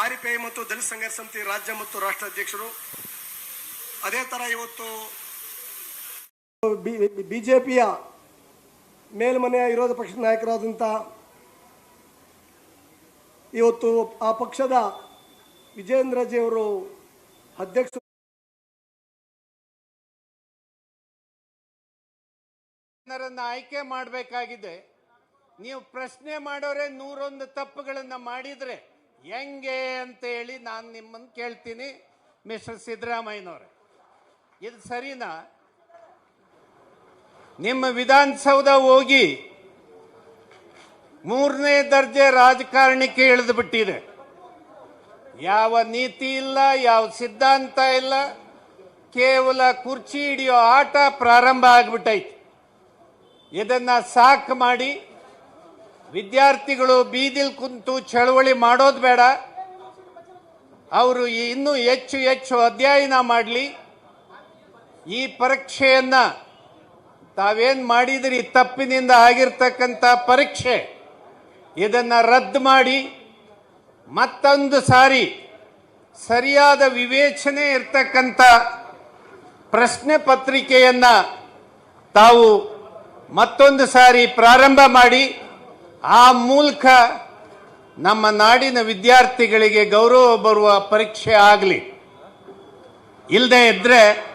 RPI ಮತ್ತು ದಲಿತ ಸಂಘರ್ಷ ಸಮಿತಿ ರಾಜ್ಯ ಮತ್ತು ರಾಷ್ಟ್ರ ಅಧ್ಯಕ್ಷರು ಅದೇ ತರ ಇವತ್ತು ಬಿಜೆಪಿಯ ಮೇಲ್ಮನೆಯ ವಿರೋಧ ಪಕ್ಷದ ನಾಯಕರಾದಂಥ ಇವತ್ತು ಆ ಪಕ್ಷದ ವಿಜೇಂದ್ರಜಿಯವರು ಅಧ್ಯಕ್ಷ ಆಯ್ಕೆ ಮಾಡಬೇಕಾಗಿದೆ. ನೀವು ಪ್ರಶ್ನೆ ಮಾಡೋರೆ ನೂರೊಂದು ತಪ್ಪುಗಳನ್ನು ಮಾಡಿದ್ರೆ ಹೆಂಗೆ ಅಂತ ಹೇಳಿ ನಾನು ನಿಮ್ಮನ್ನು ಕೇಳ್ತೀನಿ ಮಿಸ್ಟರ್ ಸಿದ್ದರಾಮಯ್ಯನವ್ರೆ. ಇದು ಸರಿನಾ? ನಿಮ್ಮ ವಿಧಾನಸೌಧ ಹೋಗಿ ಮೂರನೇ ದರ್ಜೆ ರಾಜಕಾರಣಕ್ಕೆ ಇಳಿದು ಬಿಟ್ಟಿದೆ. ಯಾವ ನೀತಿ ಇಲ್ಲ, ಯಾವ ಸಿದ್ಧಾಂತ ಇಲ್ಲ, ಕೇವಲ ಕುರ್ಚಿ ಹಿಡಿಯೋ ಆಟ ಪ್ರಾರಂಭ ಆಗ್ಬಿಟ್ಟೈತೆ. ಇದನ್ನ ಸಾಕು ಮಾಡಿ ವಿದ್ಯಾರ್ಥಿಗಳು ಬೀದಿಲ್ ಕುಂತು ಚಳವಳಿ ಮಾಡೋದು ಬೇಡ. ಅವರು ಇನ್ನೂ ಹೆಚ್ಚು ಹೆಚ್ಚು ಅಧ್ಯಯನ ಮಾಡಲಿ. ಈ ಪರೀಕ್ಷೆಯನ್ನ ತಾವೇನು ಮಾಡಿದ್ರಿ? ತಪ್ಪಿನಿಂದ ಆಗಿರ್ತಕ್ಕಂಥ ಪರೀಕ್ಷೆ. ಇದನ್ನು ರದ್ದು ಮಾಡಿ ಮತ್ತೊಂದು ಸಾರಿ ಸರಿಯಾದ ವಿವೇಚನೆ ಇರ್ತಕ್ಕಂಥ ಪ್ರಶ್ನೆ ಪತ್ರಿಕೆಯನ್ನು ತಾವು ಮತ್ತೊಂದು ಸಾರಿ ಪ್ರಾರಂಭ ಮಾಡಿ. ಆ ಮೂಲಕ ನಮ್ಮ ನಾಡಿನ ವಿದ್ಯಾರ್ಥಿಗಳಿಗೆ ಗೌರವ ಬರುವ ಪರೀಕ್ಷೆ ಆಗಲಿ. ಇಲ್ಲದೆ ಇದ್ರೆ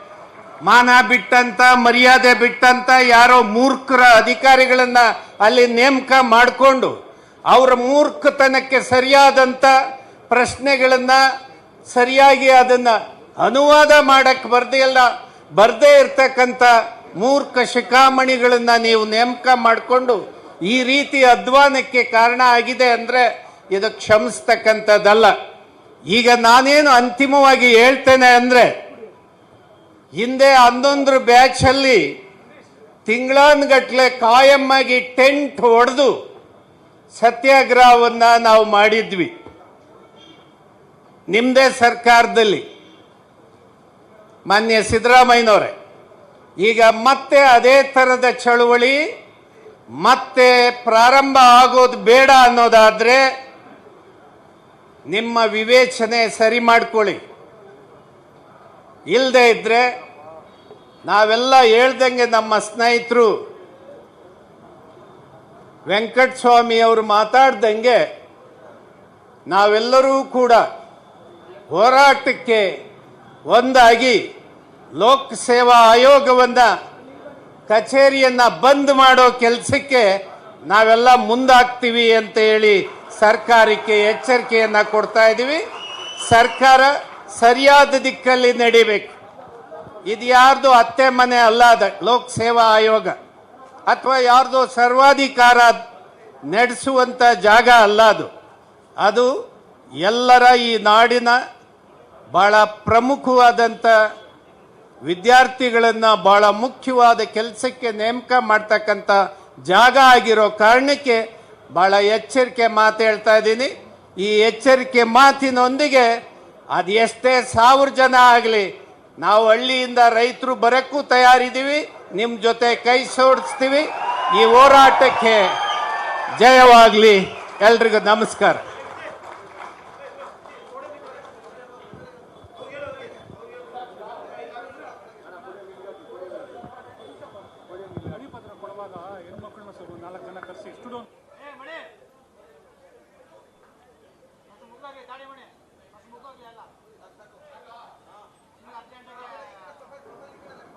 ಮಾನ ಬಿಟ್ಟಂತ, ಮರ್ಯಾದೆ ಬಿಟ್ಟಂತ ಯಾರೋ ಮೂರ್ಖರ ಅಧಿಕಾರಿಗಳನ್ನ ಅಲ್ಲಿ ನೇಮಕ ಮಾಡಿಕೊಂಡು ಅವರ ಮೂರ್ಖತನಕ್ಕೆ ಸರಿಯಾದಂತ ಪ್ರಶ್ನೆಗಳನ್ನ ಸರಿಯಾಗಿ ಅದನ್ನ ಅನುವಾದ ಮಾಡಕ್ಕೆ ಬರ್ದೇ ಇಲ್ಲ. ಬರ್ದೇ ಇರ್ತಕ್ಕಂಥ ಮೂರ್ಖ ಶಿಖಾಮಣಿಗಳನ್ನ ನೀವು ನೇಮಕ ಮಾಡಿಕೊಂಡು ಈ ರೀತಿ ಅಧ್ವಾನಕ್ಕೆ ಕಾರಣ ಆಗಿದೆ ಅಂದರೆ ಇದು ಕ್ಷಮಿಸ್ತಕ್ಕಂಥದ್ದಲ್ಲ. ಈಗ ನಾನೇನು ಅಂತಿಮವಾಗಿ ಹೇಳ್ತೇನೆ ಅಂದರೆ, ಹಿಂದೆ ಹನ್ನೊಂದು ಬ್ಯಾಚಲ್ಲಿ ತಿಂಗಳಾನ್ಗಟ್ಲೆ ಕಾಯಮ್ಮಾಗಿ ಟೆಂಟ್ ಹೊಡೆದು ಸತ್ಯಾಗ್ರಹವನ್ನು ನಾವು ಮಾಡಿದ್ವಿ. ನಿಮ್ಮದೇ ಸರ್ಕಾರದಲ್ಲಿ, ಮಾನ್ಯ ಸಿದ್ದರಾಮಯ್ಯನವರೇ. ಈಗ ಮತ್ತೆ ಅದೇ ಥರದ ಚಳುವಳಿ ಮತ್ತೆ ಪ್ರಾರಂಭ ಆಗೋದು ಬೇಡ ಅನ್ನೋದಾದ್ರೆ ನಿಮ್ಮ ವಿವೇಚನೆ ಸರಿ ಮಾಡ್ಕೊಳ್ಳಿ. ಇಲ್ಲದೆ ಇದ್ರೆ ನಾವೆಲ್ಲ ಹೇಳ್ದಂಗೆ ನಮ್ಮ ಸ್ನೇಹಿತರು ವೆಂಕಟಸ್ವಾಮಿ ಅವರು ಮಾತಾಡ್ದಂಗೆ ನಾವೆಲ್ಲರೂ ಕೂಡ ಹೋರಾಟಕ್ಕೆ ಒಂದಾಗಿ ಲೋಕಸೇವಾ ಸೇವಾ ಆಯೋಗವನ್ನ ಕಚೇರಿಯನ್ನ ಬಂದ್ ಮಾಡೋ ಕೆಲಸಕ್ಕೆ ನಾವೆಲ್ಲ ಮುಂದಾಗ್ತೀವಿ ಅಂತ ಹೇಳಿ ಸರ್ಕಾರಕ್ಕೆ ಎಚ್ಚರಿಕೆಯನ್ನ ಕೊಡ್ತಾ ಇದ್ದೀವಿ ಸರ್ಕಾರ ಸರಿಯಾದ ದಿಕ್ಕಲ್ಲಿ ನಡಿಬೇಕು. ಇದು ಯಾರ್ದು ಅತ್ತೆ ಮನೆ ಅಲ್ಲ ಲೋಕ್ ಸೇವಾ ಆಯೋಗ. ಅಥವಾ ಯಾರ್ದು ಸರ್ವಾಧಿಕಾರ ನಡೆಸುವಂತ ಜಾಗ ಅಲ್ಲ ಅದು. ಅದು ಎಲ್ಲರ ಈ ನಾಡಿನ ಬಹಳ ಪ್ರಮುಖವಾದಂಥ ವಿದ್ಯಾರ್ಥಿಗಳನ್ನ ಬಹಳ ಮುಖ್ಯವಾದ ಕೆಲಸಕ್ಕೆ ನೇಮಕ ಮಾಡ್ತಕ್ಕಂಥ ಜಾಗ ಆಗಿರೋ ಕಾರಣಕ್ಕೆ ಬಹಳ ಎಚ್ಚರಿಕೆ ಮಾತು ಹೇಳ್ತಾ ಇದ್ದೀನಿ. ಈ ಎಚ್ಚರಿಕೆ ಮಾತಿನೊಂದಿಗೆ ಅದು ಎಷ್ಟೇ ಸಾವಿರ ಜನ ಆಗಲಿ, ನಾವು ಹಳ್ಳಿಯಿಂದ ರೈತರು ಬರಕ್ಕೂ ತಯಾರಿದ್ದೀವಿ ನಿಮ್ಮ ಜೊತೆ ಕೈ ಸೋಡಿಸ್ತೀವಿ. ಈ ಹೋರಾಟಕ್ಕೆ ಜಯವಾಗಲಿ. ಎಲ್ರಿಗೂ ನಮಸ್ಕಾರ.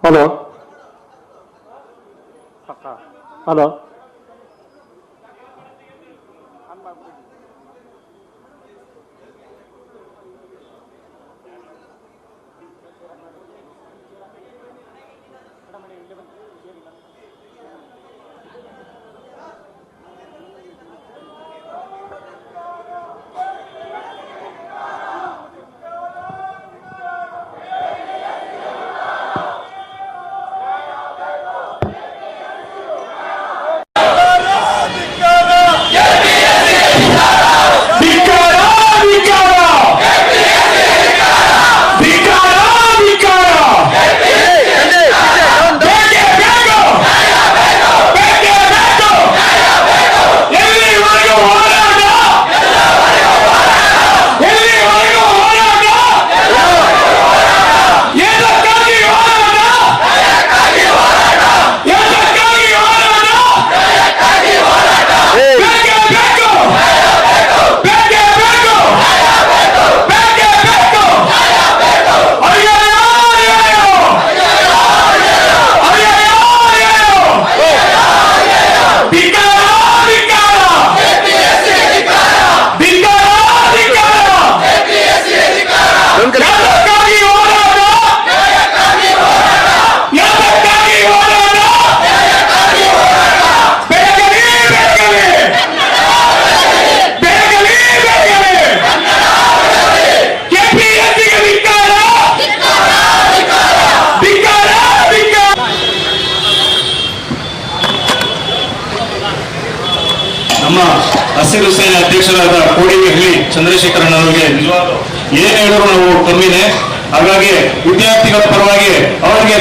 哈喽，哈嘎哈哈。ಹಸಿರು ಸೇನೆ ಅಧ್ಯಕ್ಷರಾದ ಕೋಡಿಹಳ್ಳಿ ಚಂದ್ರಶೇಖರನ್ ಅವರಿಗೆ ಏನ್ ಹೇಳಿದ್ರು ನಾವು ಕಮ್ಮಿನೇ. ಹಾಗಾಗಿ ವಿದ್ಯಾರ್ಥಿಗಳ ಪರವಾಗಿ ಅವರಿಗೆ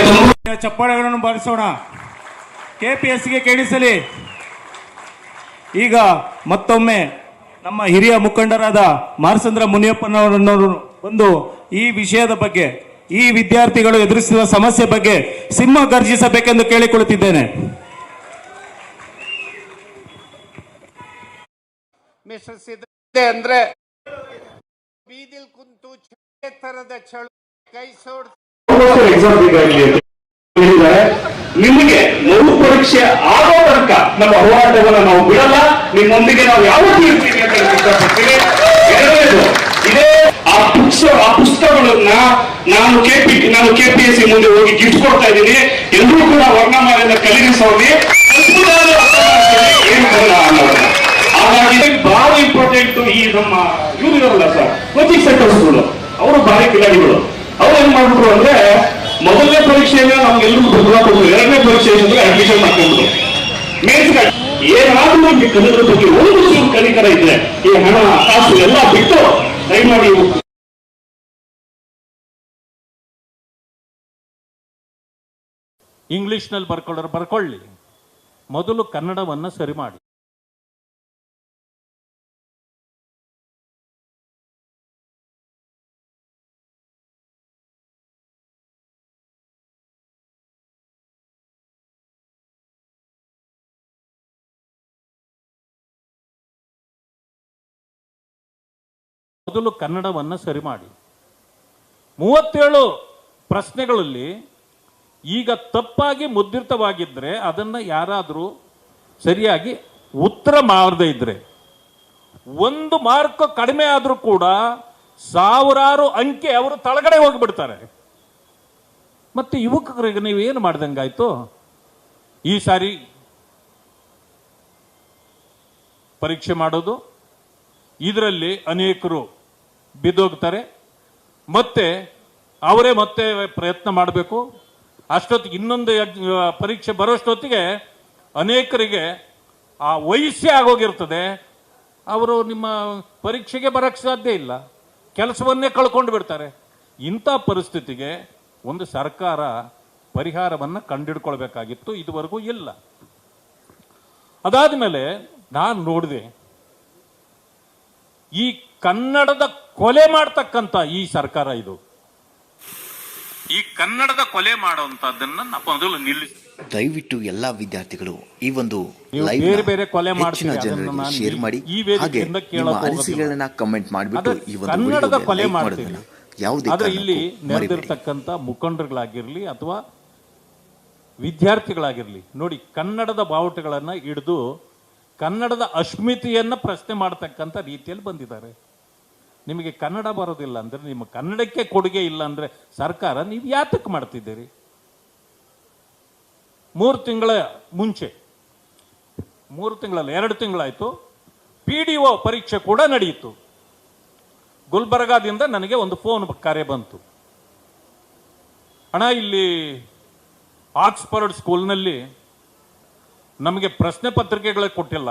ಚಪ್ಪಾಳೆಗಳನ್ನು ಬಾರಿಸೋಣ. ಕೆಪಿಎಸ್ಗೆ ಕೇಳಿಸಲಿ. ಈಗ ಮತ್ತೊಮ್ಮೆ ನಮ್ಮ ಹಿರಿಯ ಮುಖಂಡರಾದ ಮಾರ್ಸಂದ್ರ ಮುನಿಯಪ್ಪನವರನ್ನು ಒಂದು ಈ ವಿಷಯದ ಬಗ್ಗೆ, ಈ ವಿದ್ಯಾರ್ಥಿಗಳು ಎದುರಿಸುವ ಸಮಸ್ಯೆ ಬಗ್ಗೆ ಸಿಂಹ ಗರ್ಜಿಸಬೇಕೆಂದು ಕೇಳಿಕೊಳ್ಳುತ್ತಿದ್ದೇನೆ. ಮಿಸ್ಟರ್ ಸಿದ್ದೆ ಅಂದ್ರೆ ಬೀದಿಲ್ ಕುಂತು ತರದ ಚಳು ಕೈ ಸೋಡ್ ನಿಮಗೆ ಮರು ಪರೀಕ್ಷೆ ಆಗೋ ತನಕ ನಮ್ಮ ಹೋರಾಟವನ್ನು ನಾವು ಬಿಡಲ್ಲ. ನಿಮ್ಮೊಂದಿಗೆ ನಾವು ಯಾವತ್ತೂ ಇರ್ತೀವಿ ಅಂತ ಇದೇ ಆ ಪುಸ್ತಕ ಆ ಪುಸ್ತಕಗಳನ್ನ ನಾನು ಕೆಪಿ ನಾನು ಕೆಪಿಎಸ್ಸಿ ಮುಂದೆ ಹೋಗಿ ಗಿಫ್ಟ್ ಕೊಡ್ತಾ ಇದ್ದೀನಿ. ಎಲ್ಲರೂ ಕೂಡ ವರ್ಣಮಾಲೆಯಿಂದ ಬರಲ್ಲ ಅನ್ನೋದನ್ನ. ಹಾಗಾಗಿ ಇಂಪಾರ್ಟೆಂಟ್ ಈ ನಮ್ಮ ಇವ್ರು ಸರ್, ಕೋಚಿಂಗ್ ಸೆಂಟರ್ಸ್ಗಳು ಅವರು ಭಾರಿ ಕಿಲಾಡಿಗಳು. ಅವ್ರು ಏನ್ ಮಾಡ್ಬಿಟ್ರು ಅಂದ್ರೆ ಮೊದಲನೇ ಪರೀಕ್ಷೆಯಿಂದ ನಮ್ಗೆಲ್ಲರಿಗೂ ಪ್ರತಿಭಾ ಕೊಟ್ಟರು ಎರಡನೇ ಪರೀಕ್ಷೆ ಅಡ್ಮಿಷನ್ ಮಾಡ್ಕೊಂಡ್ರು ಏನಾದ್ರೂ ನಿಮ್ಗೆ ಕನ್ನಡದ ಬಗ್ಗೆ ಒಂದು ಚೂರು ಕಲಿಕರ ಇದ್ರೆ ಈ ಹಣ, ಕಾಸು ಎಲ್ಲ ಬಿಟ್ಟು ದಯಮಾಡಿ ಇಂಗ್ಲಿಷ್ನಲ್ಲಿ ಬರ್ಕೊಳ್ಳೋರು ಬರ್ಕೊಳ್ಳಿ. ಮೊದಲು ಕನ್ನಡವನ್ನು ಸರಿ ಮಾಡಿ. ಮೊದಲು ಕನ್ನಡವನ್ನು ಸರಿ ಮಾಡಿ. ಮೂವತ್ತೇಳು ಪ್ರಶ್ನೆಗಳಲ್ಲಿ ಈಗ ತಪ್ಪಾಗಿ ಮುದ್ರಿತವಾಗಿದ್ದರೆ ಅದನ್ನು ಯಾರಾದರೂ ಸರಿಯಾಗಿ ಉತ್ತರ ಮಾಡದೇ ಇದ್ದರೆ ಒಂದು ಮಾರ್ಕ್ ಕಡಿಮೆ ಆದರೂ ಕೂಡ ಸಾವಿರಾರು ಅಂಕೆ ಅವರು ತಳಗಡೆ ಹೋಗಿಬಿಡ್ತಾರೆ. ಮತ್ತೆ ಯುವಕರಿಗೆ ನೀವು ಏನು ಮಾಡ್ದಂಗಾಯ್ತು? ಈ ಸಾರಿ ಪರೀಕ್ಷೆ ಮಾಡೋದು, ಇದರಲ್ಲಿ ಅನೇಕರು ಬಿದ್ದೋಗ್ತಾರೆ. ಮತ್ತೆ ಅವರೇ ಮತ್ತೆ ಪ್ರಯತ್ನ ಮಾಡಬೇಕು. ಅಷ್ಟೊತ್ತಿಗೆ ಇನ್ನೊಂದು ಪರೀಕ್ಷೆ ಬರೋಷ್ಟೊತ್ತಿಗೆ ಅನೇಕರಿಗೆ ಆ ವಯಸ್ಸೇ ಆಗೋಗಿರ್ತದೆ. ಅವರು ನಿಮ್ಮ ಪರೀಕ್ಷೆಗೆ ಬರೋಕ್ಕೆ ಸಾಧ್ಯ ಇಲ್ಲ. ಕೆಲಸವನ್ನೇ ಕಳ್ಕೊಂಡು ಬಿಡ್ತಾರೆ. ಇಂಥ ಪರಿಸ್ಥಿತಿಗೆ ಒಂದು ಸರ್ಕಾರ ಪರಿಹಾರವನ್ನು ಕಂಡಿಡ್ಕೊಳ್ಬೇಕಾಗಿತ್ತು ಇದುವರೆಗೂ ಇಲ್ಲ. ಅದಾದ ಮೇಲೆ ನಾನು ನೋಡಿದೆ, ಈ ಕನ್ನಡದ ಕೊಲೆ ಮಾಡ್ತಕ್ಕಂಥ ಈ ಸರ್ಕಾರ ಇದು. ಈ ಕನ್ನಡದ ಕೊಲೆ ಮಾಡುವಂತದ್ದನ್ನ ನಾವು ಮೊದಲು ನಿಲ್ಲಿಸಿ. ದಯವಿಟ್ಟು ಎಲ್ಲಾ ವಿದ್ಯಾರ್ಥಿಗಳು ಈ ಒಂದು ಬೇರೆ ಬೇರೆ ಕೊಲೆ ಹೆಚ್ಚಿನ ಮಾಡ್ತೀರಿ, ಜನರಿಗೆ ಶೇರ್ ಈ- ಮಾಡಿ. ಹಾಗೆ ನಿಮ್ಮ ಅನಿಸಿಕೆಗಳನ್ನ ಕಮೆಂಟ್ ಮಾಡಿಬಿಟ್ಟು ಈ ಒಂದು ಕನ್ನಡದ ಕೊಲೆ ಮಾಡೋದನ್ನ ಯಾವುದೇ ಆದ್ರೆ ಇಲ್ಲಿ ನೆರೆದಿರ್ತಕ್ಕಂಥ ಮುಖಂಡರುಗಳಾಗಿರ್ಲಿ ಅಥವಾ ವಿದ್ಯಾರ್ಥಿಗಳಾಗಿರ್ಲಿ ನೋಡಿ ಕನ್ನಡದ ಬಾವುಟಗಳನ್ನ ಹಿಡಿದು ಕನ್ನಡದ ಅಸ್ಮಿತೆಯನ್ನ ಪ್ರಶ್ನೆ ಮಾಡ್ತಕ್ಕಂಥ ರೀತಿಯಲ್ಲಿ ಬಂದಿದ್ದಾರೆ. ನಿಮಗೆ ಕನ್ನಡ ಬರೋದಿಲ್ಲ ಅಂದ್ರೆ ನಿಮ್ಮ ಕನ್ನಡಕ್ಕೆ ಕೊಡುಗೆ ಇಲ್ಲ ಅಂದರೆ ಸರ್ಕಾರ ನೀವು ಯಾತಕ್ಕೆ ಮಾಡ್ತಿದ್ದೀರಿ? ಮೂರು ತಿಂಗಳ ಮುಂಚೆ, ಮೂರು ತಿಂಗಳಲ್ಲಿ, ಎರಡು ತಿಂಗಳಾಯಿತು ಪಿ ಡಿ ಒ ಪರೀಕ್ಷೆ ಕೂಡ ನಡೆಯಿತು ಗುಲ್ಬರ್ಗಾದಿಂದ ನನಗೆ ಒಂದು ಫೋನ್ ಕರೆ ಬಂತು. ಅಣ್ಣ, ಇಲ್ಲಿ ಆಕ್ಸ್ಫರ್ಡ್ ಸ್ಕೂಲ್ನಲ್ಲಿ ನಮಗೆ ಪ್ರಶ್ನೆ ಪತ್ರಿಕೆಗಳೇ ಕೊಟ್ಟಿಲ್ಲ.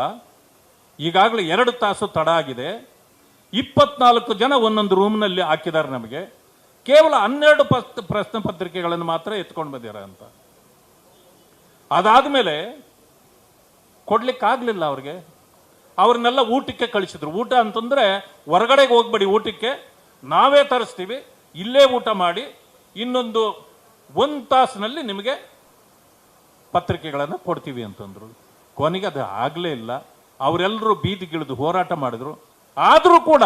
ಈಗಾಗಲೇ ಎರಡು ತಾಸು ತಡ ಆಗಿದೆ. ಇಪ್ಪತ್ನಾಲ್ಕು ಜನ ಒಂದೊಂದು ರೂಮ್ನಲ್ಲಿ ಹಾಕಿದ್ದಾರೆ ನಮಗೆ. ಕೇವಲ ಹನ್ನೆರಡು ಪಸ್- ಪ್ರಶ್ನೆ ಪತ್ರಿಕೆಗಳನ್ನು ಮಾತ್ರ ಎತ್ಕೊಂಡು ಬಂದಿರ ಅಂತ. ಅದಾದ ಮೇಲೆ ಕೊಡ್ಲಿಕ್ಕಾಗಲಿಲ್ಲ ಅವ್ರಿಗೆ. ಅವ್ರನ್ನೆಲ್ಲ ಊಟಕ್ಕೆ ಕಳಿಸಿದ್ರು. ಊಟ ಅಂತಂದರೆ ಹೊರಗಡೆಗೆ ಹೋಗ್ಬೇಡಿ ಊಟಕ್ಕೆ, ನಾವೇ ತರಿಸ್ತೀವಿ, ಇಲ್ಲೇ ಊಟ ಮಾಡಿ, ಇನ್ನೊಂದು ಒಂದು ತಾಸಿನಲ್ಲಿ ನಿಮಗೆ ಪತ್ರಿಕೆಗಳನ್ನು ಕೊಡ್ತೀವಿ ಅಂತಂದರು. ಕೊನೆಗೆ ಅದು ಆಗಲೇ ಇಲ್ಲ. ಅವರೆಲ್ಲರೂ ಬೀದಿಗಿಳಿದು ಹೋರಾಟ ಮಾಡಿದ್ರು. ಆದರೂ ಕೂಡ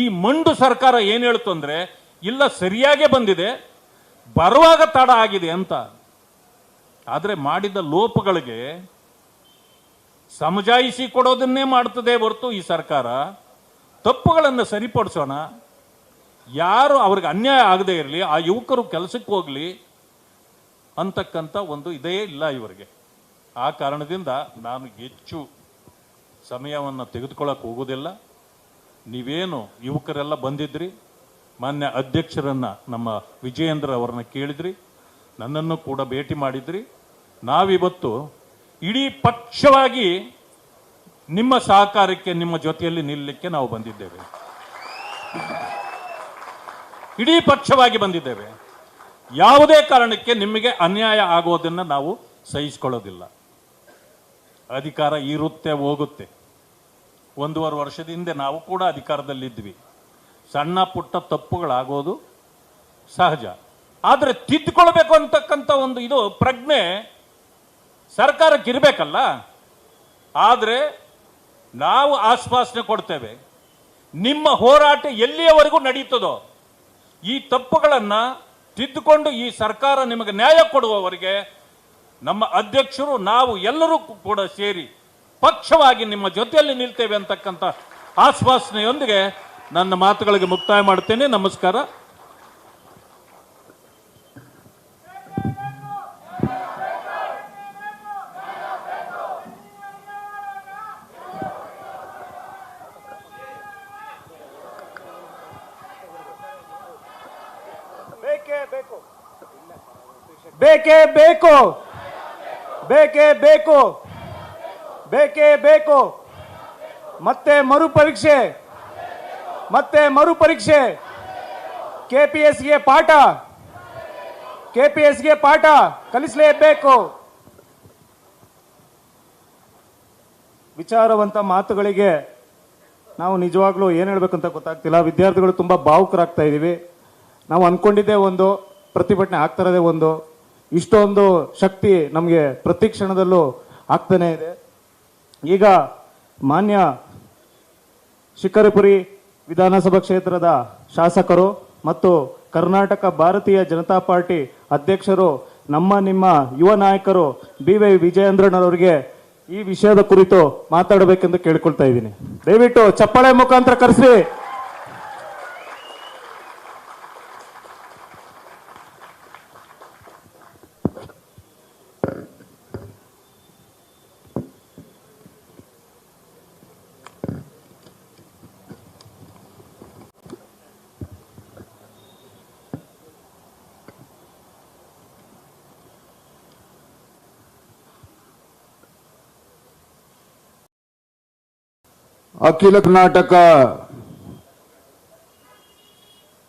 ಈ ಮಂಡು ಸರ್ಕಾರ ಏನು ಹೇಳ್ತು ಅಂದರೆ, ಇಲ್ಲ ಸರಿಯಾಗೇ ಬಂದಿದೆ, ಬರುವಾಗ ತಡ ಆಗಿದೆ ಅಂತ. ಆದರೆ ಮಾಡಿದ ಲೋಪಗಳಿಗೆ ಸಮಜಾಯಿಸಿ ಕೊಡೋದನ್ನೇ ಮಾಡ್ತದೆ ಹೊರತು ಈ ಸರ್ಕಾರ. ತಪ್ಪುಗಳನ್ನು ಸರಿಪಡಿಸೋಣ. ಯಾರು ಅವ್ರಿಗೆ ಅನ್ಯಾಯ ಆಗದೇ ಇರಲಿ, ಆ ಯುವಕರು ಕೆಲಸಕ್ಕೆ ಹೋಗಲಿ ಅಂತಕ್ಕಂಥ ಒಂದು ಇದೇ ಇಲ್ಲ ಇವರಿಗೆ. ಆ ಕಾರಣದಿಂದ ನಾನು ಹೆಚ್ಚು ಸಮಯವನ್ನು ತೆಗೆದುಕೊಳ್ಳೋಕೆ ಹೋಗೋದಿಲ್ಲ. ನೀವೇನು ಯುವಕರೆಲ್ಲ ಬಂದಿದ್ರಿ? ಮಾನ್ಯ ಅಧ್ಯಕ್ಷರನ್ನ ನಮ್ಮ ವಿಜಯೇಂದ್ರ ಅವರನ್ನ ಕೇಳಿದ್ರಿ. ನನ್ನನ್ನು ಕೂಡ ಭೇಟಿ ಮಾಡಿದ್ರಿ. ನಾವಿವತ್ತು ಇಡೀ ಪಕ್ಷವಾಗಿ ನಿಮ್ಮ ಸಹಕಾರಕ್ಕೆ, ನಿಮ್ಮ ಜೊತೆಯಲ್ಲಿ ನಿಲ್ಲಕ್ಕೆ ನಾವು ಬಂದಿದ್ದೇವೆ. ಇಡೀ ಪಕ್ಷವಾಗಿ ಬಂದಿದ್ದೇವೆ. ಯಾವುದೇ ಕಾರಣಕ್ಕೆ ನಿಮಗೆ ಅನ್ಯಾಯ ಆಗೋದನ್ನು ನಾವು ಸಹಿಸಿಕೊಳ್ಳೋದಿಲ್ಲ. ಅಧಿಕಾರ ಇರುತ್ತೆ, ಹೋಗುತ್ತೆ. ಒಂದೂವರೆ ವರ್ಷದ ಹಿಂದೆ ನಾವು ಕೂಡ ಅಧಿಕಾರದಲ್ಲಿದ್ವಿ. ಸಣ್ಣ ಪುಟ್ಟ ತಪ್ಪುಗಳಾಗೋದು ಸಹಜ. ಆದರೆ ತಿದ್ದುಕೊಳ್ಬೇಕು ಅಂತಕ್ಕಂಥ ಒಂದು ಇದು ಪ್ರಜ್ಞೆ ಸರ್ಕಾರಕ್ಕೆ ಇರಬೇಕಲ್ಲ ಆದರೆ ನಾವು ಆಶ್ವಾಸನೆ ಕೊಡ್ತೇವೆ. ನಿಮ್ಮ ಹೋರಾಟ ಎಲ್ಲಿಯವರೆಗೂ ನಡೀತದೋ ಈ ತಪ್ಪುಗಳನ್ನು ತಿದ್ದುಕೊಂಡು ಈ ಸರ್ಕಾರ ನಿಮಗೆ ನ್ಯಾಯ ಕೊಡುವವರೆಗೆ ನಮ್ಮ ಅಧ್ಯಕ್ಷರು, ನಾವು ಎಲ್ಲರೂ ಕೂಡ ಸೇರಿ ಪಕ್ಷವಾಗಿ ನಿಮ್ಮ ಜೊತೆಯಲ್ಲಿ ನಿಲ್ತೇವೆ ಅಂತಕ್ಕಂಥ ಆಶ್ವಾಸನೆಯೊಂದಿಗೆ ನನ್ನ ಮಾತುಗಳಿಗೆ ಮುಕ್ತಾಯ ಮಾಡ್ತೇನೆ ನಮಸ್ಕಾರ. ಬೇಕೇ ಬೇಕು. ಬೇಕೇ ಬೇಕು. ಬೇಕೇ ಬೇಕು. ಮತ್ತೆ ಮರುಪರೀಕ್ಷೆ ಮತ್ತೆ ಮರುಪರೀಕ್ಷೆ ಕೆಪಿಎಸ್ಗೆ ಪಾಠ. ಕೆಪಿಎಸ್ಗೆ ಪಾಠ. ಕಲಿಸಲೇಬೇಕು. ವಿಚಾರವಂತ ಮಾತುಗಳಿಗೆ ನಾವು ನಿಜವಾಗ್ಲೂ ಏನು ಅಂತ ಗೊತ್ತಾಗ್ತಿಲ್ಲ. ವಿದ್ಯಾರ್ಥಿಗಳು ತುಂಬ ಭಾವುಕರಾಗ್ತಾ ಇದ್ದೀವಿ ನಾವು ಅಂದ್ಕೊಂಡಿದ್ದೇ ಒಂದು, ಪ್ರತಿಭಟನೆ ಆಗ್ತಿರೋದೇ ಒಂದು. ಇಷ್ಟೊಂದು ಶಕ್ತಿ ನಮಗೆ ಪ್ರತಿ ಕ್ಷಣದಲ್ಲೂ ಆಗ್ತಾನೆ ಇದೆ. ಈಗ ಮಾನ್ಯ ಶಿಖರಪುರಿ ವಿಧಾನಸಭಾ ಕ್ಷೇತ್ರದ ಶಾಸಕರು ಮತ್ತು ಕರ್ನಾಟಕ ಭಾರತೀಯ ಜನತಾ ಪಾರ್ಟಿ ಅಧ್ಯಕ್ಷರು, ನಮ್ಮ ನಿಮ್ಮ ಯುವ ನಾಯಕರು ಬಿ ವೈ ವಿಜಯೇಂದ್ರನವರಿಗೆ ಈ ವಿಷಯದ ಕುರಿತು ಮಾತಾಡಬೇಕೆಂದು ಕೇಳಿಕೊಳ್ತಾ ಇದ್ದೀನಿ. ದಯವಿಟ್ಟು ಚಪ್ಪಾಳೆ ಮುಖಾಂತರ ಕರೆಸಿ ಅಖಿಲ ಕರ್ನಾಟಕ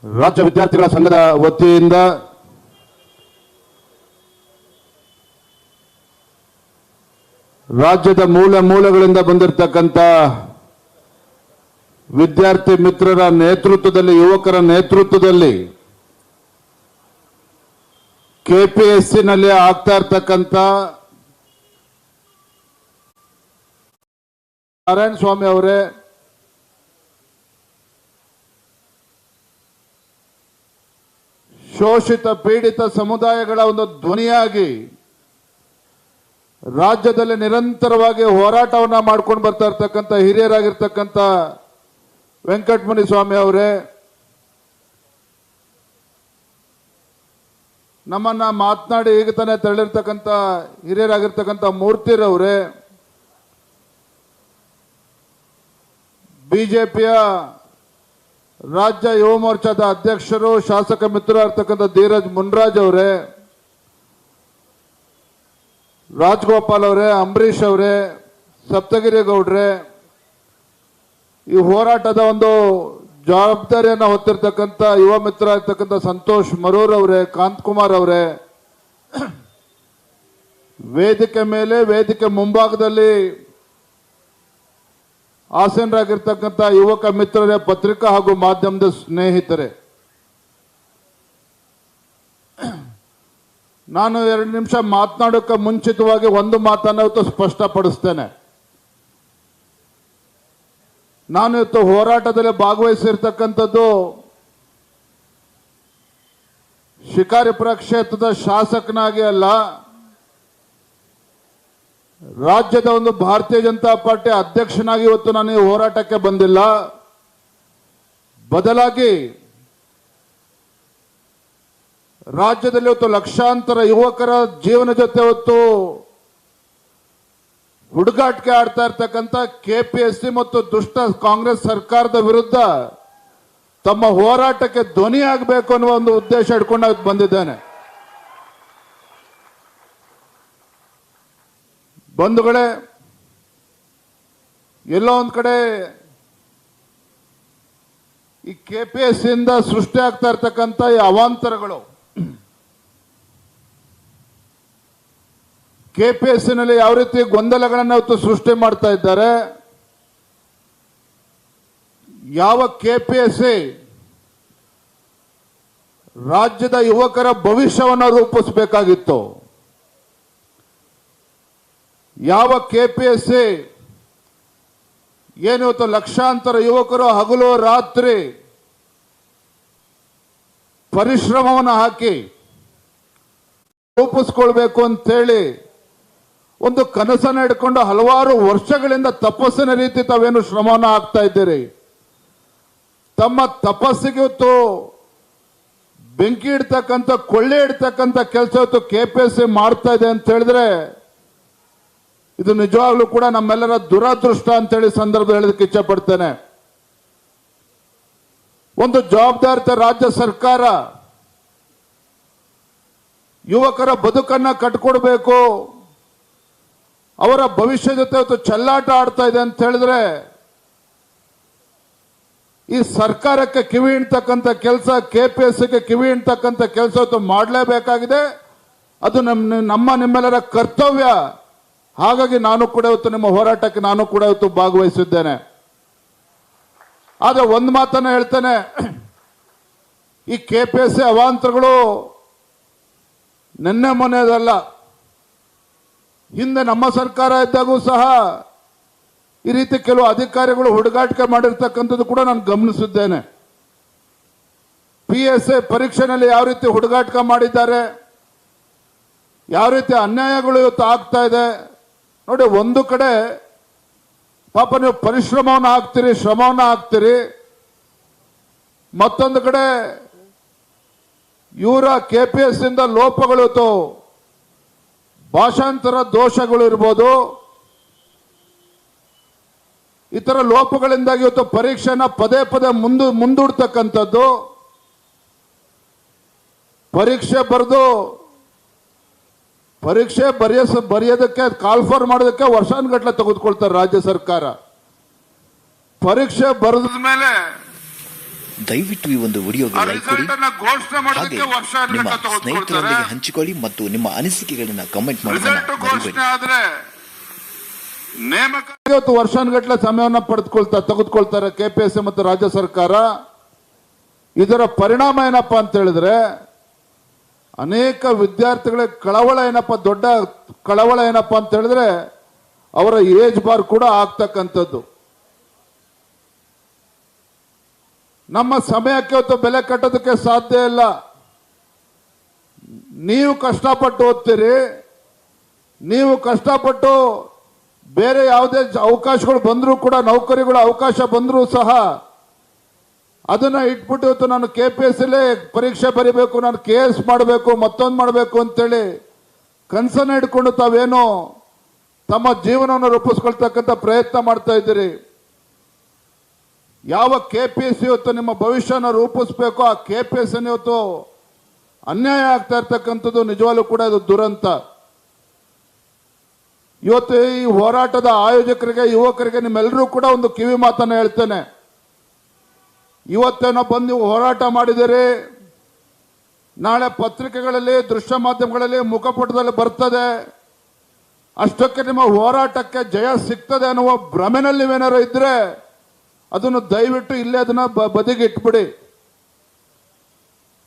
ರಾಜ್ಯ ವಿದ್ಯಾರ್ಥಿಗಳ ಸಂಘದ ವತಿಯಿಂದ ರಾಜ್ಯದ ಮೂಲ ಮೂಲಗಳಿಂದ ಬಂದಿರತಕ್ಕಂಥ ವಿದ್ಯಾರ್ಥಿ ಮಿತ್ರರ ನೇತೃತ್ವದಲ್ಲಿ, ಯುವಕರ ನೇತೃತ್ವದಲ್ಲಿ ಕೆಪಿಎಸ್ಸಿನಲ್ಲಿ ಆಗ್ತಾ ಇರ್ತಕ್ಕಂಥ ನಾರಾಯಣ ಸ್ವಾಮಿ ಅವರೇ, ಶೋಷಿತ ಪೀಡಿತ ಸಮುದಾಯಗಳ ಒಂದು ಧ್ವನಿಯಾಗಿ ರಾಜ್ಯದಲ್ಲಿ ನಿರಂತರವಾಗಿ ಹೋರಾಟವನ್ನ ಮಾಡ್ಕೊಂಡು ಬರ್ತಾ ಇರ್ತಕ್ಕಂಥ ಹಿರಿಯರಾಗಿರ್ತಕ್ಕಂಥ ವೆಂಕಟಮುನಿ ಸ್ವಾಮಿ ಅವರೇ, ನಮ್ಮನ್ನ ಮಾತನಾಡಿ ಈಗ ತಾನೇ ತೆರಳಿರ್ತಕ್ಕಂಥ ಹಿರಿಯರಾಗಿರ್ತಕ್ಕಂಥ ಮೂರ್ತಿರವರೇ ಬಿಜೆಪಿಯ ರಾಜ್ಯ ಯುವ ಮೋರ್ಚಾದ ಅಧ್ಯಕ್ಷರು, ಶಾಸಕ ಮಿತ್ರ ಇರ್ತಕ್ಕಂಥ ಧೀರಜ್ ಮುನ್ರಾಜ್ ಅವರೇ, ರಾಜ್ಗೋಪಾಲ್ ಅವರೇ, ಅಂಬರೀಷ್ ಅವರೇ ಸಪ್ತಗಿರಿ ಗೌಡ್ರೆ ಈ ಹೋರಾಟದ ಒಂದು ಜವಾಬ್ದಾರಿಯನ್ನು ಹೊತ್ತಿರ್ತಕ್ಕಂಥ ಯುವ ಮಿತ್ರ ಇರ್ತಕ್ಕಂಥ ಸಂತೋಷ್ ಮರೂರ್ ಅವರೇ, ಕಾಂತ್ ಕುಮಾರ್ ಅವರೇ, ವೇದಿಕೆ ಮೇಲೆ, ವೇದಿಕೆ ಮುಂಭಾಗದಲ್ಲಿ ಆಸೀನರಾಗಿರ್ತಕ್ಕಂಥ ಯುವಕ ಮಿತ್ರರೇ, ಪತ್ರಿಕಾ ಹಾಗೂ ಮಾಧ್ಯಮದ ಸ್ನೇಹಿತರೆ. ನಾನು ಎರಡು ನಿಮಿಷ ಮಾತನಾಡೋಕೆ ಮುಂಚಿತವಾಗಿ ಒಂದು ಮಾತನ್ನು ಇವತ್ತು ಸ್ಪಷ್ಟಪಡಿಸ್ತೇನೆ. ನಾನು ಇವತ್ತು ಹೋರಾಟದಲ್ಲಿ ಭಾಗವಹಿಸಿರ್ತಕ್ಕಂಥದ್ದು ಶಿಕಾರಿಪುರ ಕ್ಷೇತ್ರದ ಶಾಸಕನಾಗಿ ಅಲ್ಲ ರಾಜ್ಯದ ಒಂದು ಭಾರತೀಯ ಜನತಾ ಪಾರ್ಟಿ ಅಧ್ಯಕ್ಷನಾಗಿ ಇವತ್ತು ನಾನು ಹೋರಾಟಕ್ಕೆ ಬಂದಿಲ್ಲ. ಬದಲಾಗಿ ರಾಜ್ಯದಲ್ಲಿ ಇವತ್ತು ಲಕ್ಷಾಂತರ ಯುವಕರ ಜೀವನ ಜೊತೆ ಹೊತ್ತು ಹುಡುಗಾಟಿಕೆ ಆಡ್ತಾ ಇರ್ತಕ್ಕಂಥ ಕೆಪಿಎಸ್ಸಿ ಮತ್ತು ದುಷ್ಟ ಕಾಂಗ್ರೆಸ್ ಸರ್ಕಾರದ ವಿರುದ್ಧ ತಮ್ಮ ಹೋರಾಟಕ್ಕೆ ಧ್ವನಿ ಆಗಬೇಕು ಅನ್ನುವ ಒಂದು ಉದ್ದೇಶ ಇಟ್ಕೊಂಡು ಬಂದಿದ್ದೇನೆ. ಬಂಧುಗಳೇ ಎಲ್ಲೋ ಒಂದು ಕಡೆ ಈ ಕೆ ಪಿ ಎಸ್ ಇಂದ ಸೃಷ್ಟಿ ಆಗ್ತಾ ಇರ್ತಕ್ಕಂಥ ಈ ಅವಾಂತರಗಳು ಕೆ ಪಿ ಎಸ್ನಲ್ಲಿ ಯಾವ ರೀತಿ ಗೊಂದಲಗಳನ್ನು ಅವತ್ತು ಸೃಷ್ಟಿ ಮಾಡ್ತಾ ಇದ್ದಾರೆ, ಯಾವ ಕೆ ಪಿ ಎಸ್ ರಾಜ್ಯದ ಯುವಕರ ಭವಿಷ್ಯವನ್ನು ರೂಪಿಸಬೇಕಾಗಿತ್ತು. ಯಾವ ಕೆ ಪಿ ಎಸ್ ಸಿ ಏನಿವತ್ತು ಲಕ್ಷಾಂತರ ಯುವಕರು ಹಗಲು ರಾತ್ರಿ ಪರಿಶ್ರಮವನ್ನು ಹಾಕಿ ರೂಪಿಸ್ಕೊಳ್ಬೇಕು ಅಂತೇಳಿ ಒಂದು ಕನಸನ್ನು ಇಟ್ಕೊಂಡು ಹಲವಾರು ವರ್ಷಗಳಿಂದ ತಪಸ್ಸಿನ ರೀತಿ ತಾವೇನು ಶ್ರಮವನ್ನು ಹಾಕ್ತಾ ಇದ್ದೀರಿ. ತಮ್ಮ ತಪಸ್ಸಿಗೆ ಇವತ್ತು ಬೆಂಕಿ ಇಡ್ತಕ್ಕಂಥ ಕೊಳ್ಳೆ ಇಡ್ತಕ್ಕಂಥ ಕೆಲಸ ಇವತ್ತು ಕೆ ಪಿ ಎಸ್ ಸಿ ಮಾಡ್ತಾ ಇದೆ ಅಂತ ಹೇಳಿದ್ರೆ ಇದು ನಿಜವಾಗ್ಲೂ ಕೂಡ ನಮ್ಮೆಲ್ಲರ ದುರದೃಷ್ಟ ಅಂತೇಳಿ ಸಂದರ್ಭ ಹೇಳೋದಕ್ಕೆ ಇಚ್ಛೆ ಪಡ್ತೇನೆ ಒಂದು ಜವಾಬ್ದಾರಿತ ರಾಜ್ಯ ಸರ್ಕಾರ ಯುವಕರ ಬದುಕನ್ನ ಕಟ್ಕೊಡ್ಬೇಕು, ಅವರ ಭವಿಷ್ಯ ಜೊತೆ ಇವತ್ತು ಚೆಲ್ಲಾಟ ಆಡ್ತಾ ಇದೆ ಅಂತ ಹೇಳಿದ್ರೆ ಈ ಸರ್ಕಾರಕ್ಕೆ ಕಿವಿ ಇಣ್ತಕ್ಕಂಥ ಕೆಲಸ ಕೆ ಪಿ ಎಸ್ಗೆ ಕಿವಿ ಇಣ್ತಕ್ಕಂಥ ಕೆಲಸ ಇವತ್ತು ಮಾಡಲೇಬೇಕಾಗಿದೆ. ಅದು ನಮ್ಮ ನಮ್ಮ ನಿಮ್ಮೆಲ್ಲರ ಕರ್ತವ್ಯ. ಹಾಗಾಗಿ ನಾನು ಕೂಡ ಇವತ್ತು ನಿಮ್ಮ ಹೋರಾಟಕ್ಕೆ ನಾನು ಕೂಡ ಇವತ್ತು ಭಾಗವಹಿಸಿದ್ದೇನೆ. ಆದರೆ ಒಂದು ಮಾತನ್ನ ಹೇಳ್ತೇನೆ. ಈ ಕೆ ಪಿ ಎಸ್ ಸಿ ಅವಾಂತರಗಳು ನಿನ್ನೆ ಮೊನ್ನೆದಲ್ಲ. ಹಿಂದೆ ನಮ್ಮ ಸರ್ಕಾರ ಇದ್ದಾಗೂ ಸಹ ಈ ರೀತಿ ಕೆಲವು ಅಧಿಕಾರಿಗಳು ಹುಡುಗಾಟಿಕೆ ಮಾಡಿರ್ತಕ್ಕಂಥದ್ದು ಕೂಡ ನಾನು ಗಮನಿಸಿದ್ದೇನೆ. ಪಿ ಎಸ್ ಎ ಪರೀಕ್ಷೆನಲ್ಲಿ ಯಾವ ರೀತಿ ಹುಡುಗಾಟಿಕೆ ಮಾಡಿದ್ದಾರೆ, ಯಾವ ರೀತಿ ಅನ್ಯಾಯಗಳು ಇವತ್ತು ಆಗ್ತಾ ಇದೆ ನೋಡಿ, ಒಂದು ಕಡೆ ಪಾಪ ನೀವು ಪರಿಶ್ರಮವನ್ನು ಹಾಕ್ತೀರಿ, ಶ್ರಮವನ್ನು ಹಾಕ್ತೀರಿ. ಮತ್ತೊಂದು ಕಡೆ ಇವರ ಕೆ ಪಿ ಎಸ್ ಇಂದ ಲೋಪಗಳು ಭಾಷಾಂತರ ದೋಷಗಳು ಇರ್ಬೋದು. ಇತರ ಲೋಪಗಳಿಂದಾಗಿ ಇವತ್ತು ಪರೀಕ್ಷೆನ ಪದೇ ಪದೇ ಮುಂದು ಮುಂದೂಡ್ತಕ್ಕಂಥದ್ದು. ಪರೀಕ್ಷೆ ಬರೆದು ಪರೀಕ್ಷೆ ಬರೆಯ ಬರೆಯೋದಕ್ಕೆ ಕಾಲ್ಫರ್ ಮಾಡೋದಕ್ಕೆ ವರ್ಷಾನುಗಟ್ಟಲೆ ತೆಗೆದುಕೊಳ್ತಾರೆ ರಾಜ್ಯ ಸರ್ಕಾರ. ಪರೀಕ್ಷೆ ಬರೆದ ಮೇಲೆ ದಯವಿಟ್ಟು ಈ ಒಂದು ವಿಡಿಯೋಗೆ ಲೈಕ್ ಕೊಡಿ. ಹಾಗೆ ನಿಮ್ಮ ಸ್ನೇಹಿತರೊಂದಿಗೆ ಹಂಚಿಕೊಳ್ಳಿ ಮತ್ತು ನಿಮ್ಮ ಅನಿಸಿಕೆಗಳನ್ನ ಕಮೆಂಟ್ ಮಾಡಿ ಇವತ್ತು ವರ್ಷಾನುಗಟ್ಟಲೆ ಸಮಯವನ್ನ ಪಡೆದುಕೊಳ್ತಾ ತೆಗೆದುಕೊಳ್ತಾರೆ ಕೆಪಿಎಸ್ಸಿ ಮತ್ತು ರಾಜ್ಯ ಸರ್ಕಾರ. ಇದರ ಪರಿಣಾಮ ಏನಪ್ಪಾ ಅಂತ ಹೇಳಿದ್ರೆ ಅನೇಕ ವಿದ್ಯಾರ್ಥಿಗಳ ಕಳವಳ ಏನಪ್ಪ, ದೊಡ್ಡ ಕಳವಳ ಏನಪ್ಪ ಅಂತ ಹೇಳಿದ್ರೆ ಅವರ ಏಜ್ ಬಾರ್ ಕೂಡ ಆಗ್ತಕ್ಕಂಥದ್ದು. ನಮ್ಮ ಸಮಯಕ್ಕೆ ಇವತ್ತು ಬೆಲೆ ಕಟ್ಟೋದಕ್ಕೆ ಸಾಧ್ಯ ಇಲ್ಲ. ನೀವು ಕಷ್ಟಪಟ್ಟು ಓದ್ತೀರಿ, ನೀವು ಕಷ್ಟಪಟ್ಟು ಬೇರೆ ಯಾವುದೇ ಅವಕಾಶಗಳು ಬಂದರೂ ಕೂಡ, ನೌಕರಿಗಳ ಅವಕಾಶ ಬಂದರೂ ಸಹ ಅದನ್ನ ಇಟ್ಬಿಟ್ಟು ಇವತ್ತು ನಾನು ಕೆ ಪಿ ಎಸ್ ಪರೀಕ್ಷೆ ಬರಿಬೇಕು, ನಾನು ಕೆ ಎಸ್ ಮಾಡಬೇಕು, ಮತ್ತೊಂದು ಮಾಡಬೇಕು ಅಂತೇಳಿ ಕನಸನ್ನ ಇಟ್ಕೊಂಡು ತಾವೇನು ತಮ್ಮ ಜೀವನವನ್ನು ರೂಪಿಸ್ಕೊಳ್ತಕ್ಕಂಥ ಪ್ರಯತ್ನ ಮಾಡ್ತಾ ಇದ್ದೀರಿ. ಯಾವ ಕೆ ಪಿ ಎಸ್ ಇವತ್ತು ನಿಮ್ಮ ಭವಿಷ್ಯನ ರೂಪಿಸ್ಬೇಕು ಆ ಕೆ ಪಿ ಎಸ್ ಇವತ್ತು ಅನ್ಯಾಯ ಆಗ್ತಾ ಇರ್ತಕ್ಕಂಥದ್ದು ನಿಜವಾಗ್ಲೂ ಕೂಡ ಇದು ದುರಂತ. ಇವತ್ತು ಈ ಹೋರಾಟದ ಆಯೋಜಕರಿಗೆ, ಯುವಕರಿಗೆ ನಿಮ್ಮೆಲ್ಲರೂ ಕೂಡ ಒಂದು ಕಿವಿ ಮಾತನ್ನು ಹೇಳ್ತೇನೆ. ಇವತ್ತೇನೋ ಬಂದು ಹೋರಾಟ ಮಾಡಿದಿರಿ ನಾಳೆ ಪತ್ರಿಕೆಗಳಲ್ಲಿ, ದೃಶ್ಯ ಮಾಧ್ಯಮಗಳಲ್ಲಿ ಮುಖಪುಟದಲ್ಲಿ ಬರ್ತದೆ. ಅಷ್ಟಕ್ಕೆ ನಿಮ್ಮ ಹೋರಾಟಕ್ಕೆ ಜಯ ಸಿಗ್ತದೆ ಅನ್ನುವ ಭ್ರಮೆನಲ್ಲಿ ನೀವೇನಾರು ಇದ್ರೆ ಅದನ್ನು ದಯವಿಟ್ಟು ಇಲ್ಲೇ ಅದನ್ನ ಬದಿಗೆ ಇಟ್ಬಿಡಿ.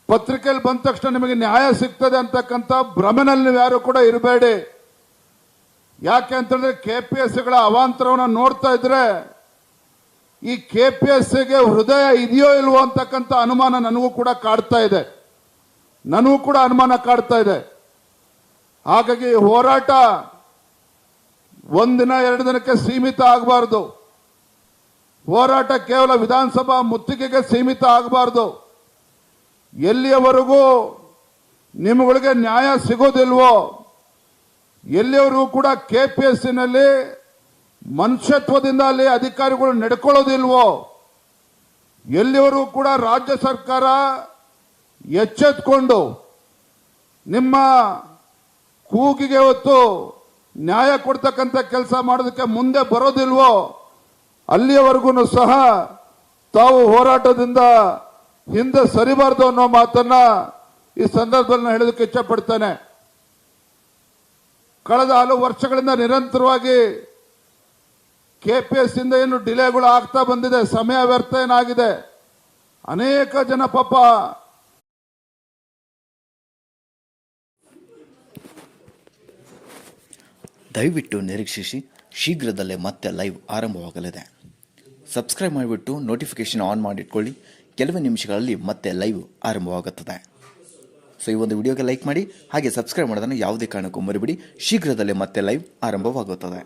ಪತ್ರಿಕೆಯಲ್ಲಿ ಬಂದ ತಕ್ಷಣ ನಿಮಗೆ ನ್ಯಾಯ ಸಿಗ್ತದೆ ಅಂತಕ್ಕಂಥ ಭ್ರಮೆನಲ್ಲಿ ನೀವು ಯಾರು ಕೂಡ ಇರಬೇಡಿ. ಯಾಕೆ ಅಂತಂದ್ರೆ ಕೆ ಪಿ ಎಸ್ಗಳ ಅವಾಂತರವನ್ನು ನೋಡ್ತಾ ಇದ್ರೆ ಈ ಕೆ ಪಿ ಎಸ್ ಸಿಗೆ ಹೃದಯ ಇದೆಯೋ ಇಲ್ವೋ ಅಂತಕ್ಕಂಥ ಅನುಮಾನ ನನಗೂ ಕೂಡ ಕಾಡ್ತಾ ಇದೆ. ನನಗೂ ಕೂಡ ಅನುಮಾನ ಕಾಡ್ತಾ ಇದೆ. ಹಾಗಾಗಿ ಹೋರಾಟ ಒಂದಿನ ಎರಡು ದಿನಕ್ಕೆ ಸೀಮಿತ ಆಗಬಾರ್ದು. ಹೋರಾಟ ಕೇವಲ ವಿಧಾನಸಭಾ ಮುತ್ತಿಗೆಗೆ ಸೀಮಿತ ಆಗಬಾರ್ದು. ಎಲ್ಲಿಯವರೆಗೂ ನಿಮ್ಮಗಳಿಗೆ ನ್ಯಾಯ ಸಿಗೋದಿಲ್ವೋ, ಎಲ್ಲಿಯವರೆಗೂ ಕೂಡ ಕೆ ಪಿ ಎಸ್ನಲ್ಲಿ ಮನುಷ್ಯತ್ವದಿಂದ ಅಲ್ಲಿ ಅಧಿಕಾರಿಗಳು ನಡ್ಕೊಳ್ಳೋದಿಲ್ವೋ? ಎಲ್ಲಿವರೆಗೂ ಕೂಡ ರಾಜ್ಯ ಸರ್ಕಾರ ಎಚ್ಚೆತ್ಕೊಂಡು ನಿಮ್ಮ ಕೂಗಿಗೆ ಹೊತ್ತು ನ್ಯಾಯ ಕೊಡ್ತಕ್ಕಂಥ ಕೆಲಸ ಮಾಡೋದಕ್ಕೆ ಮುಂದೆ ಬರೋದಿಲ್ವೋ? ಅಲ್ಲಿಯವರೆಗೂ ಸಹ ತಾವು ಹೋರಾಟದಿಂದ ಹಿಂದೆ ಸರಿಬಾರ್ದು ಅನ್ನೋ ಮಾತನ್ನ ಈ ಸಂದರ್ಭದಲ್ಲಿ ನಾನು ಹೇಳೋದಕ್ಕೆ ಇಚ್ಛಪಡ್ತೇನೆ. ಕಳೆದ ಹಲವು ವರ್ಷಗಳಿಂದ ನಿರಂತರವಾಗಿ ಕೆಪಿಎಸ್ ಇಂದ ಏನು ಡಿಲೇಗಳು ಆಗ್ತಾ ಬಂದಿದೆ, ಸಮಯ ವ್ಯರ್ಥ ಏನಾಗಿದೆ? ಅನೇಕ ಜನ ಪಾಪ ದಯವಿಟ್ಟು ನಿರೀಕ್ಷಿಸಿ, ಶೀಘ್ರದಲ್ಲೇ ಮತ್ತೆ ಲೈವ್ ಆರಂಭವಾಗಲಿದೆ. ಸಬ್ಸ್ಕ್ರೈಬ್ ಮಾಡಿಬಿಟ್ಟು ನೋಟಿಫಿಕೇಶನ್ ಆನ್ ಮಾಡಿಟ್ಕೊಳ್ಳಿ, ಕೆಲವೇ ನಿಮಿಷಗಳಲ್ಲಿ ಮತ್ತೆ ಲೈವ್ ಆರಂಭವಾಗುತ್ತದೆ. ಸೊ ಈ ಒಂದು ವಿಡಿಯೋಗೆ ಲೈಕ್ ಮಾಡಿ, ಹಾಗೆ ಸಬ್ಸ್ಕ್ರೈಬ್ ಮಾಡೋದನ್ನು ಯಾವುದೇ ಕಾರಣಕ್ಕೂ ಮರಿಬಿಡಿ, ಶೀಘ್ರದಲ್ಲೇ ಮತ್ತೆ ಲೈವ್ ಆರಂಭವಾಗುತ್ತದೆ.